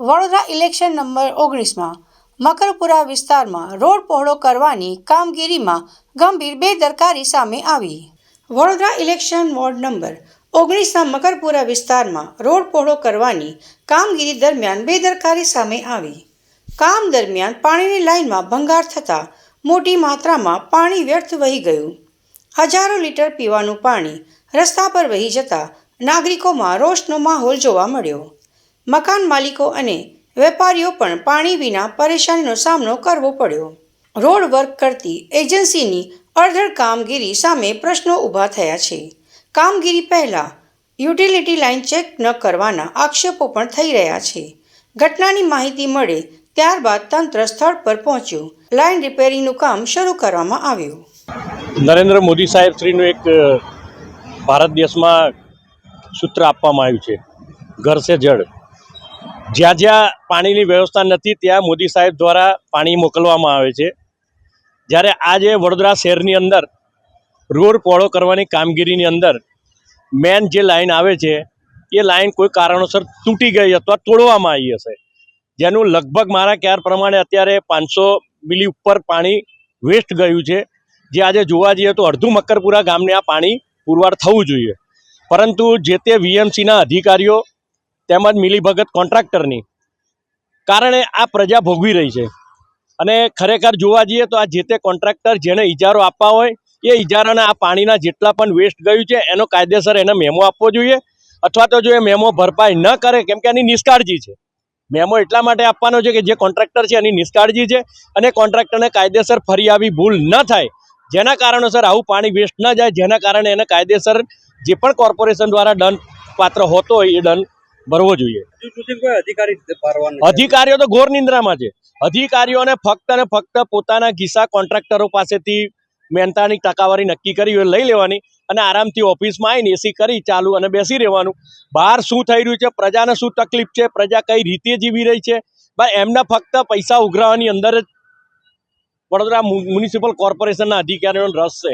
Vadodara election number ઓગણીસમાં મકરપુરા વિસ્તારમાં road પહોળો કરવાની કામગીરીમાં ગંભીર બેદરકારી સામે આવી. વડોદરા ઇલેક્શન વોર્ડ નંબર ઓગણીસના મકરપુરા વિસ્તારમાં રોડ પહોળો કરવાની કામગીરી દરમિયાન બેદરકારી સામે આવી. કામ દરમિયાન પાણીની લાઇનમાં ભંગાર થતાં મોટી માત્રામાં પાણી વ્યર્થ વહી ગયું. હજારો લીટર પીવાનું પાણી રસ્તા પર વહી જતા નાગરિકોમાં રોષનો માહોલ જોવા મળ્યો. મકાન માલિકો અને વેપારીઓ પણ પાણી વિના પરેશાનીનો સામનો કરવો પડ્યો. રોડ વર્ક કરતી એજન્સીની અડધડ કામગીરી સામે પ્રશ્નો ઊભા થયા છે. કામગીરી પહેલાં યુટિલિટી લાઇન ચેક ન કરવાના આક્ષેપો પણ થઈ રહ્યા છે. ઘટનાની માહિતી મળે ત્યારબાદ તંત્ર સ્થળ પર પહોંચ્યું. લાઇન રિપેરિંગનું કામ શરૂ કરવામાં આવ્યું. નરેન્દ્ર મોદી સાહેબ શ્રીનું એક ભારત દેશમાં સૂત્ર આપવામાં આવ્યું છે. ઘર સે જળ જ્યાં જ્યાં પાણીની વ્યવસ્થા નથી, ત્યાં મોદી સાહેબ દ્વારા પાણી મોકલવામાં આવે છે. જ્યારે આજે વડોદરા શહેરની અંદર રોડ પહોળો કરવાની કામગીરીની અંદર મેન જે લાઇન આવે છે, એ લાઇન કોઈ કારણોસર તૂટી ગઈ અથવા તોડવામાં આવી હશે. જેનું લગભગ મારા ખ્યાલ પ્રમાણે અત્યારે પાંચસો મિલી ઉપર પાણી વેસ્ટ ગયું છે. જે આજે જોવા જઈએ તો અડધું મકરપુરા ગામને આ પાણી પુરવાર થવું જોઈએ. પરંતુ જે તે વીએમસીના અધિકારીઓ તેમજ મિલીભગત કોન્ટ્રાક્ટરની. કારણે આ પ્રજા ભોગવી રહી છે. અને ખરેખર જોવા જઈએ તો આ જે તે કોન્ટ્રાક્ટર જેને ઇજારો આપવા હોય, એ ઇજારાના આ પાણીના જેટલા પણ વેસ્ટ ગયું છે, એનો કાયદેસર એને મેમો આપવો જોઈએ. અથવા તો જો એ મેમો ભરપાઈ ન કરે, કેમ કે એની નિષ્કાળજી છે. મેમો એટલા માટે આપવાનો છે કે જે કોન્ટ્રાક્ટર છે એની નિષ્કાળજી છે અને કોન્ટ્રાક્ટરને કાયદેસર ફરી આવી ભૂલ ન થાય. જેના કારણોસર આવું પાણી વેસ્ટ ન જાય, જેના કારણે એને કાયદેસર જે પણ કોર્પોરેશન દ્વારા દંડ પાત્ર હોતો હોય, એ દંડ ભરવો જોઈએ. અધિકારીઓ તો ઘોર નિંદ્રામાં છે. અધિકારીઓને ફક્ત અને ફક્ત પોતાના ગીસા કોન્ટ્રાક્ટરો પાસેથી મહેનતાની ટકાવારી નક્કી કરી હોય લઈ લેવાની અને આરામથી ઓફિસમાં આવીને એસી કરી ચાલુ અને બેસી રહેવાનું. બહાર શું થઈ રહ્યું છે પ્રજાને શું તકલીફ છે પ્રજા કઈ રીતે જીવી રહી છે? ભાઈ એમને ફક્ત પૈસા ઉઘરાવાની અંદર જ વડોદરા મ્યુનિસિપલ કોર્પોરેશનના અધિકારીઓનો રસ છે.